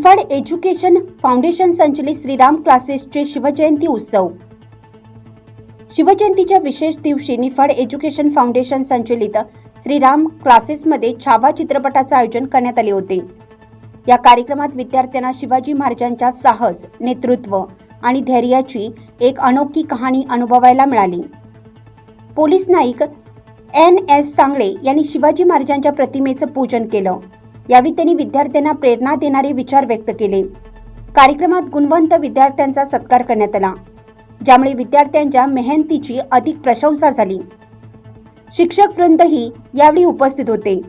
Niphad education foundation संचलित श्रीराम क्लासेसचे शिवजयंती उत्सव. शिवजयंतीच्या विशेष दिवशी निफाड एज्युकेशन फाउंडेशन संचलित श्रीराम क्लासेसमध्ये छावा चित्रपटाचं आयोजन करण्यात आले होते. या कार्यक्रमात विद्यार्थ्यांना शिवाजी महाराजांच्या साहस नेतृत्व आणि धैर्याची एक अनोखी कहाणी अनुभवायला मिळाली. Police Naik N S Sangle यांनी शिवाजी महाराजांच्या प्रतिमेचं पूजन केलं. यावेळी त्यांनी विद्यार्थ्यांना प्रेरणा देणारे विचार व्यक्त केले. कार्यक्रमात गुणवंत विद्यार्थ्यांचा सत्कार करण्यात आला. ज्यामुळे विद्यार्थ्यांच्या मेहनतीची अधिक प्रशंसा झाली. शिक्षक वृंदही यावेळी उपस्थित होते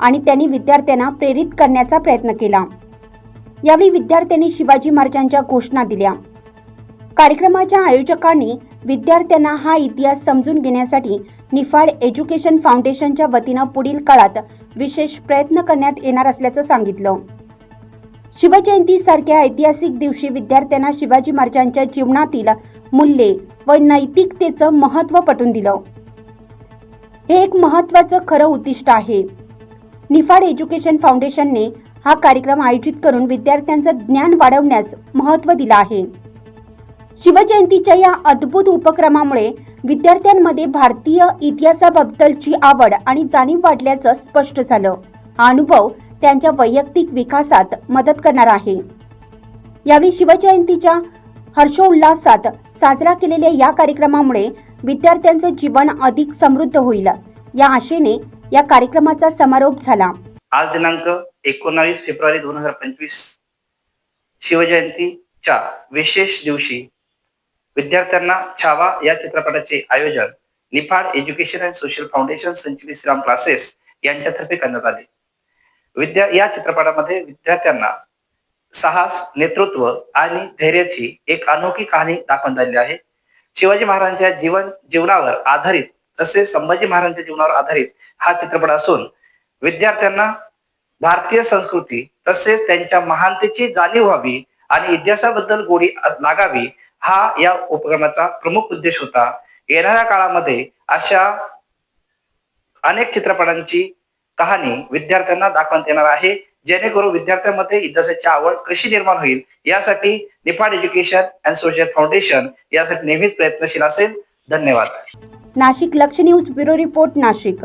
आणि त्यांनी विद्यार्थ्यांना प्रेरित करण्याचा प्रयत्न केला. यावेळी विद्यार्थ्यांनी शिवाजी महाराजांच्या घोषणा दिल्या. कार्यक्रमाच्या आयोजकांनी विद्यार्थ्यांना हा इतिहास समजून घेण्यासाठी निफाड एज्युकेशन फाउंडेशनच्या वतीनं पुढील काळात विशेष प्रयत्न करण्यात येणार असल्याचं सांगितलं. शिवजयंतीसारख्या ऐतिहासिक दिवशी विद्यार्थ्यांना शिवाजी महाराजांच्या जीवनातील मूल्ये व नैतिकतेचं महत्त्व पटवून दिलं. हे एक महत्त्वाचं खरं उद्दिष्ट आहे. निफाड एज्युकेशन फाउंडेशनने हा कार्यक्रम आयोजित करून विद्यार्थ्यांचं ज्ञान वाढवण्यास महत्त्व दिलं आहे. शिवजयंतीच्या या अद्भुत उपक्रमामुळे विद्यार्थ्यांमध्ये भारतीय इतिहासाबद्दलची आवड आणि जाणीव वाढल्याचं स्पष्ट झालं. हा अनुभव त्यांच्या वैयक्तिक विकासात मदत करणार आहे. यावेळी शिवजयंतीच्या हर्षोल्लासात साजरा केलेल्या या कार्यक्रमामुळे विद्यार्थ्यांचं जीवन अधिक समृद्ध होईल. या आशेने या कार्यक्रमाचा समारोप झाला. आज दिनांक एकोणावीस फेब्रुवारी दोन हजार पंचवीस शिवजयंतीच्या विशेष दिवशी विद्यार्थ्यांना छावा या चित्रपटाचे आयोजन Niphad education and social foundation संचलित श्रीराम क्लासेस यांच्यातर्फे करण्यात आले. विद्या या चित्रपटामध्ये विद्यार्थ्यांना साहस नेतृत्व आणि धैर्याची एक अनोखी कहाणी दाखवून झाली आहे. शिवाजी महाराजांच्या जीवन जीवनावर आधारित तसेच संभाजी महाराजांच्या जीवनावर आधारित हा चित्रपट असून विद्यार्थ्यांना भारतीय संस्कृती तसेच त्यांच्या महानतेची जाणीव व्हावी आणि इतिहासाबद्दल गोडी लागावी हा या उपक्रमाचा प्रमुख उद्देश होता. येणाऱ्या काळामध्ये अशा अनेक चित्रपटांची कहाणी विद्यार्थ्यांना दाखवण्यात येणार आहे. जेणेकरून विद्यार्थ्यांमध्ये इतिहासाची आवड कशी निर्माण होईल यासाठी Niphad education and social foundation यासाठी नेहमीच प्रयत्नशील असेल. धन्यवाद. नाशिक लक्ष न्यूज ब्युरो रिपोर्ट नाशिक.